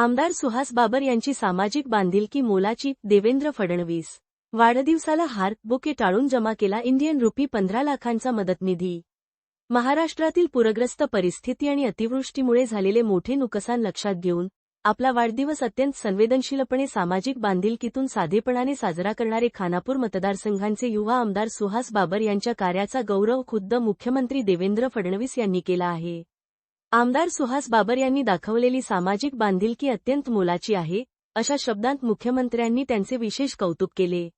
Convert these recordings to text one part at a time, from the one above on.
आमदार सुहास बाबर यांची सामाजिक बांधिलकी मोलाची देवेंद्र फडणवीस. वाढदिवसाला हार बुके टाळून जमा केला इंडियन रुपी पंधरा लाखांचा मदतनिधी. महाराष्ट्रातील पूरग्रस्त परिस्थिती आणि अतिवृष्टीमुळे झालेले मोठे नुकसान लक्षात घेऊन आपला वाढदिवस अत्यंत संवेदनशीलपणे सामाजिक बांधिलकीतून साधेपणाने साजरा करणारे खानापूर मतदारसंघांचे युवा आमदार सुहास बाबर यांच्या कार्याचा गौरव खुद्द मुख्यमंत्री देवेंद्र फडणवीस यांनी केला आहे. आमदार सुहास बाबर यांनी दाखवलेली सामाजिक बांधिलकी अत्यंत मोलाची आहे अशा शब्दांत मुख्यमंत्र्यांनी त्यांचे विशेष कौतुक केले.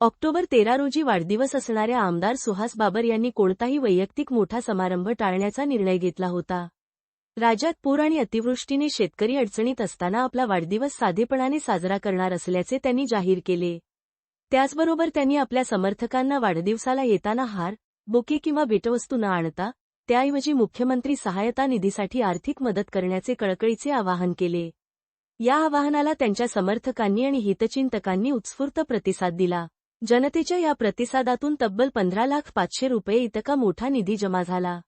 ऑक्टोबर तेरा रोजी वाढदिवस असणाऱ्या आमदार सुहास बाबर यांनी कोणताही वैयक्तिक मोठा समारंभ टाळण्याचा निर्णय घेतला होता. राज्यात पूर आणि अतिवृष्टीने शेतकरी अडचणीत असताना आपला वाढदिवस साधेपणाने साजरा करणार असल्याचे त्यांनी जाहीर केले. त्याचबरोबर त्यांनी आपल्या समर्थकांना वाढदिवसाला येताना हार बुके किंवा भेटवस्तू न आणता त्याऐवजी मुख्यमंत्री सहायता निधीसाठी आर्थिक मदत करण्याचे कळकळीचे आवाहन केले. या आवाहनाला त्यांच्या समर्थकांनी आणि हितचिंतकांनी उत्स्फूर्त प्रतिसाद दिला. जनतेच्या या प्रतिसादातून तब्बल पंधरा लाख पाचशे रुपये इतका मोठा निधी जमा झाला.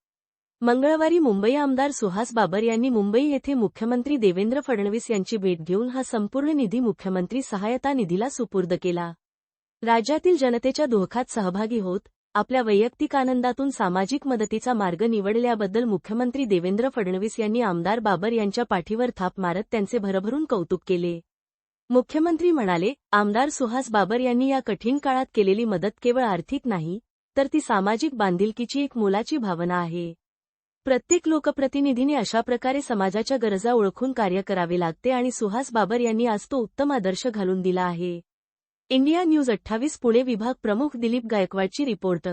मंगळवारी मुंबई आमदार सुहास बाबर यांनी मुंबई येथे मुख्यमंत्री देवेंद्र फडणवीस यांची भेट घेऊन हा संपूर्ण निधी मुख्यमंत्री सहायता निधीला सुपूर्द केला. राज्यातील जनतेच्या दुःखात सहभागी होत आपल्या वैयक्तिक आनंदातून सामाजिक मदतीचा मार्ग निवडल्याबद्दल मुख्यमंत्री देवेंद्र फडणवीस यांनी आमदार बाबर यांच्या पाठीवर थाप मारत त्यांचे भरभरून कौतुक केले. मुख्यमंत्री म्हणाले आमदार सुहास बाबर यांनी या कठीण काळात केलेली मदत केवळ आर्थिक नाही तर ती सामाजिक बांधिलकीची एक मोलाची भावना आहे. प्रत्येक लोकप्रतिनिधीने अशा प्रकारे समाजाच्या गरजा ओळखून कार्य करावे लागते आणि सुहास बाबर यांनी आज तो उत्तम आदर्श घालून दिला आहे. इंडिया न्यूज अठ्ठावीस पुणे विभाग प्रमुख दिलीप गायकवाडची रिपोर्ट